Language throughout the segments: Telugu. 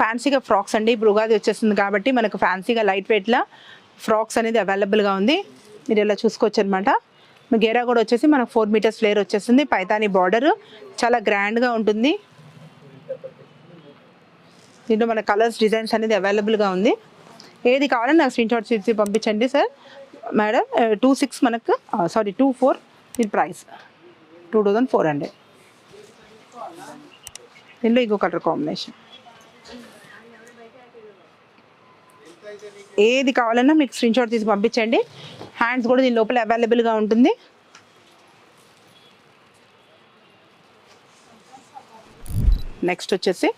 ఫ్యాన్సీగా ఫ్రాక్స్ అండి. ఇప్పుడు ఉగాది వచ్చేస్తుంది కాబట్టి మనకు ఫ్యాన్సీగా లైట్ వెయిట్లో ఫ్రాక్స్ అనేది అవైలబుల్గా ఉంది. మీరు ఇలా చూసుకోవచ్చు అనమాట గేరా కూడా వచ్చేసి మనకు ఫోర్ మీటర్స్ ఫ్లేర్ వచ్చేస్తుంది. పైతాని బార్డర్ చాలా గ్రాండ్గా ఉంటుంది. దీంట్లో మన కలర్స్ డిజైన్స్ అనేది అవైలబుల్గా ఉంది. ఏది కావాలని నాకు స్క్రీన్ షాట్ తీసి పంపించండి సార్. మేడం టూ సిక్స్ మనకు సారీ టూ ఫోర్ దీని price two thousand four hundred దీనిలో ఇంకో కలర్ కాంబినేషన్ ఏది కావాలన్నా మీకు స్క్రీన్ షాట్ తీసి పంపించండి. హ్యాండ్స్ కూడా దీని లోపల అవైలబుల్గా ఉంటుంది. నెక్స్ట్ వచ్చేసి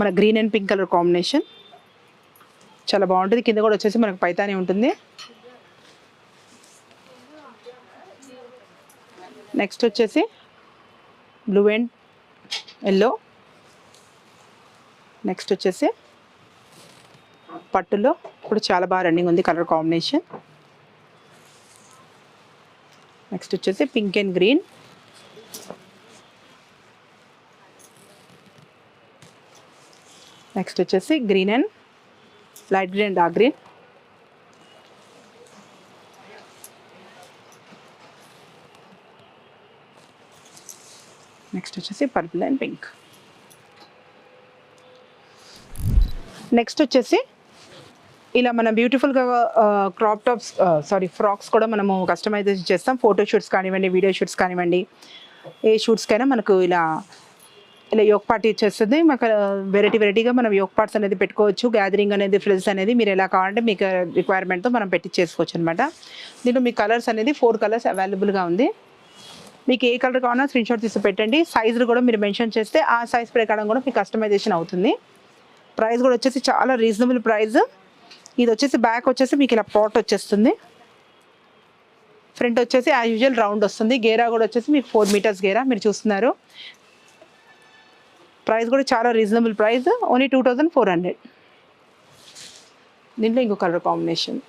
మన green and pink colour combination చాలా బాగుంటుంది. కింద కూడా వచ్చేసి మనకు పైతానే ఉంటుంది. నెక్స్ట్ వచ్చేసి బ్లూ అండ్ ఎల్లో నెక్స్ట్ వచ్చేసి పట్టులో. ఇప్పుడు చాలా బాగా రన్నింగ్ ఉంది కలర్ కాంబినేషన్ నెక్స్ట్ వచ్చేసి పింక్ అండ్ గ్రీన్ నెక్స్ట్ వచ్చేసి green and light green and dark green next వచ్చేసి పర్పుల్ అండ్ పింక్ నెక్స్ట్ వచ్చేసి ఇలా మన బ్యూటిఫుల్గా క్రాప్ టాప్స్ సారీ ఫ్రాక్స్ కూడా మనము కస్టమైజేషన్ చేస్తాం. ఫోటో షూట్స్ కానివ్వండి వీడియో షూట్స్ కానివ్వండి. ఏ షూట్స్కైనా మనకు ఇలా ఇలా యోగ్ పార్టీ చేస్తుంది. మాకు వెరైటీ వెరైటీగా మనం యోగ్ పార్ట్స్ అనేది పెట్టుకోవచ్చు. గ్యాదరింగ్ అనేది ఫ్రిల్స్ అనేది మీరు ఎలా కావాలంటే మీకు రిక్వైర్మెంట్తో మనం పెట్టి చేసుకోవచ్చు అనమాట దీంట్లో మీ కలర్స్ అనేది ఫోర్ కలర్స్ అవైలబుల్గా ఉంది. మీకు ఏ కలర్ కావాలన్నా స్క్రీన్ షాట్ తీసి పెట్టండి. సైజులు కూడా మీరు మెన్షన్ చేస్తే ఆ సైజ్ ప్రకారం కూడా మీకు కస్టమైజేషన్ అవుతుంది. ప్రైస్ కూడా వచ్చేసి చాలా రీజనబుల్ ప్రైస్ ఇది వచ్చేసి బ్యాక్ వచ్చేసి మీకు ఇలా పాట్ వచ్చేస్తుంది. ఫ్రంట్ వచ్చేసి యాజ్ యూజువల్ రౌండ్ వస్తుంది. గేరా కూడా వచ్చేసి మీకు ఫోర్ మీటర్స్ గేరా మీరు చూస్తున్నారు. ప్రైస్ కూడా చాలా reasonable price only two thousand four hundred దీంట్లో ఇంకో కలర్ కాంబినేషన్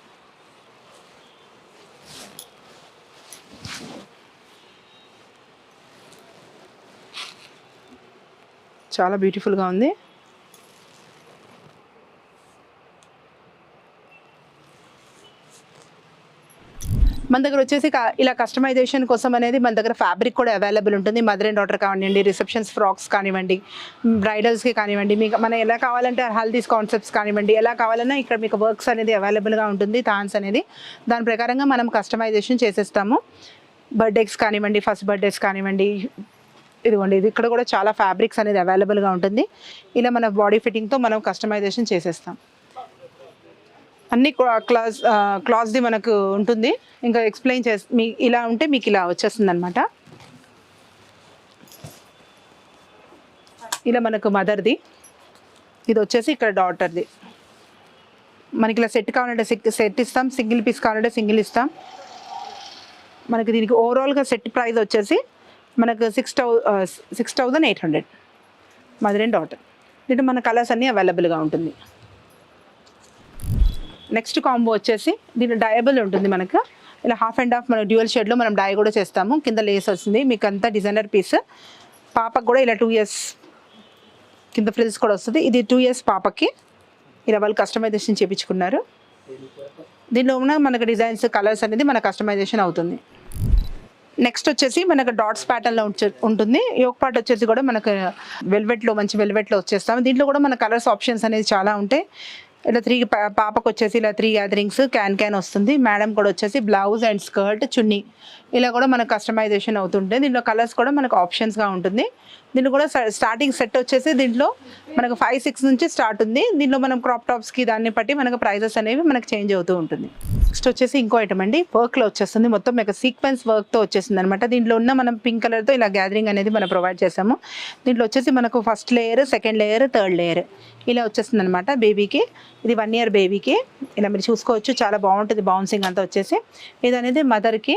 చాలా బ్యూటిఫుల్గా ఉంది. మన దగ్గర వచ్చేసి ఇలా కస్టమైజేషన్ కోసం అనేది మన దగ్గర ఫ్యాబ్రిక్ కూడా అవైలబుల్ ఉంటుంది. మదర్ అండ్ డాటర్ కానివ్వండి రిసెప్షన్స్ ఫ్రాక్స్ కానివ్వండి బ్రైడల్స్కి కానివ్వండి మీకు మనం ఎలా కావాలంటే హల్దీస్ కాన్సెప్ట్స్ కానివ్వండి ఎలా కావాలన్నా ఇక్కడ మీకు వర్క్స్ అనేది అవైలబుల్గా ఉంటుంది థాన్స్ అనేది. దాని ప్రకారంగా మనం కస్టమైజేషన్ చేసేస్తాము. బర్త్డేస్ కానివ్వండి ఫస్ట్ బర్త్డేస్ కానివ్వండి ఇదిగోండి ఇది ఇక్కడ కూడా చాలా ఫ్యాబ్రిక్స్ అనేది అవైలబుల్గా ఉంటుంది. ఇలా మన బాడీ ఫిట్టింగ్తో మనం కస్టమైజేషన్ చేసేస్తాం. అన్ని క్లాస్ క్లాస్ది మనకు ఉంటుంది. ఇంకా ఎక్స్ప్లెయిన్ చేసి మీ ఇలా ఉంటే మీకు ఇలా వచ్చేస్తుంది అనమాట ఇలా మనకు మదర్ది ఇది వచ్చేసి ఇక్కడ డాటర్ది మనకి ఇలా సెట్ కావాలంటే సెట్ ఇస్తాం. సింగిల్ పీస్ కావాలంటే సింగిల్ ఇస్తాం. మనకి దీనికి ఓవరాల్గా సెట్ ప్రైస్ వచ్చేసి మనకు six thou six thousand eight hundred mother and daughter దీంట్లో మన కలర్స్ అన్నీ అవైలబుల్గా ఉంటుంది. నెక్స్ట్ కాంబో వచ్చేసి దీని డయబుల్ ఉంటుంది మనకు. ఇలా హాఫ్ అండ్ హాఫ్ మనం డ్యూయల్ షేడ్లో మనం డై కూడా చేస్తాము. కింద లేస్ వస్తుంది. మీకు అంతా డిజైనర్ పీస్. పాపకు కూడా ఇలా టూ ఇయర్స్ కింద ఫ్రిల్స్ కూడా వస్తుంది. ఇది టూ ఇయర్స్ పాపకి. ఇలా వాళ్ళు కస్టమైజేషన్ చేయించుకున్నారు దీనిలో ఉన్న మనకు డిజైన్స్ కలర్స్ అనేది మన కస్టమైజేషన్ అవుతుంది. నెక్స్ట్ వచ్చేసి మనకు డాట్స్ ప్యాటర్న్లో ఉంటుంది. యోగ్ పార్ట్ వచ్చేసి కూడా మనకు వెల్వెట్లో మంచి వెల్వెట్లో వచ్చేస్తాం దీంట్లో కూడా మన కలర్స్ ఆప్షన్స్ అనేది చాలా ఉంటాయి. ఇలా త్రీ పాపకు వచ్చేసి ఇలా త్రీ గ్యాదరింగ్స్ క్యాన్ క్యాన్ వస్తుంది. మేడం కూడా వచ్చేసి బ్లౌజ్ అండ్ స్కర్ట్ చున్నీ. ఇలా కూడా మనకు కస్టమైజేషన్ అవుతుంటుంది. దీంట్లో కలర్స్ కూడా మనకు ఆప్షన్స్గా ఉంటుంది. దీన్ని కూడా స్టార్టింగ్ సెట్ వచ్చేసి దీంట్లో మనకు ఫైవ్ సిక్స్ నుంచి స్టార్ట్ ఉంది. దీంట్లో మనం క్రాప్ టాప్స్కి దాన్ని బట్టి మనకు ప్రైజెస్ అనేవి మనకు చేంజ్ అవుతూ ఉంటుంది. నెక్స్ట్ వచ్చేసి ఇంకో ఐటమ్ అండి. వర్క్లో వచ్చేస్తుంది. మొత్తం మీకు సీక్వెన్స్ వర్క్తో వచ్చేస్తుంది అనమాట దీంట్లో ఉన్న మనం పింక్ కలర్తో ఇలా గ్యాదరింగ్ అనేది మనం ప్రొవైడ్ చేసాము. దీంట్లో వచ్చేసి మనకు first layer second layer third layer ఇలా వచ్చేస్తుంది అనమాట బేబీకి ఇది వన్ ఇయర్ బేబీకి ఇలా మీరు చూసుకోవచ్చు. చాలా బాగుంటుంది. బౌన్సింగ్ అంతా వచ్చేసి. ఇది అనేది మదర్కి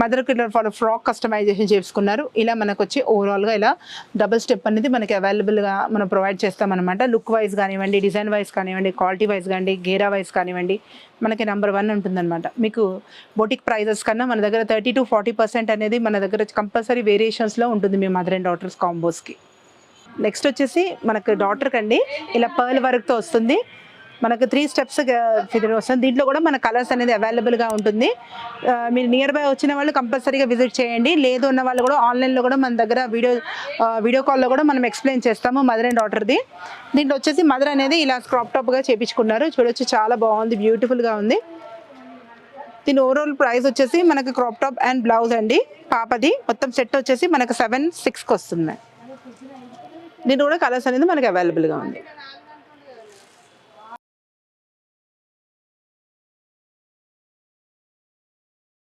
మదర్కి ఇలా ఫాలో ఫ్రాక్ కస్టమైజేషన్ చేసుకున్నారు. ఇలా మనకు వచ్చి ఓవరాల్గా ఇలా డబుల్ స్టెప్ అనేది మనకి అవైలబుల్గా మనం ప్రొవైడ్ చేస్తామన్నమాట. లుక్ వైజ్ కానివ్వండి డిజైన్ వైజ్ కానివ్వండి క్వాలిటీ వైజ్ కానివ్వండి గేరా వైజ్ కానివ్వండి మనకి నెంబర్ వన్ ఉంటుందన్నమాట. మీకు బొటిక్ ప్రైజెస్ కన్నా మన దగ్గర థర్టీ టు ఫార్టీ పర్సెంట్ అనేది మన దగ్గర కంపల్సరీ వేరియేషన్స్లో ఉంటుంది మీ మదర్ అండ్ డాటర్స్ కాంబోస్కి నెక్స్ట్ వచ్చేసి మనకు డాక్టర్కి అండి ఇలా పర్ల్ వర్క్తో వస్తుంది. మనకు త్రీ స్టెప్స్ ఫిగర్ వస్తుంది. దీంట్లో కూడా మన కలర్స్ అనేది అవైలబుల్గా ఉంటుంది. మీరు నియర్ బై వచ్చిన వాళ్ళు కంపల్సరీగా విజిట్ చేయండి. లేదు ఉన్న వాళ్ళు కూడా ఆన్లైన్లో కూడా మన దగ్గర వీడియో వీడియో కాల్లో కూడా మనం ఎక్స్ప్లెయిన్ చేస్తాము మదర్ అండ్ డాటర్ది దీంట్లో వచ్చేసి మదర్ అనేది ఇలా క్రాప్ టాప్గా చేపించుకున్నారు. చూడొచ్చు చాలా బాగుంది బ్యూటిఫుల్గా ఉంది. దీని ఓవరాల్ ప్రైస్ వచ్చేసి మనకి క్రాప్ టాప్ అండ్ బ్లౌజ్ అండి. పాపది. మొత్తం సెట్ వచ్చేసి మనకు సెవెన్ సిక్స్కి వస్తుంది దీంట్లో కూడా కలర్స్ అనేది మనకి అవైలబుల్గా ఉంది.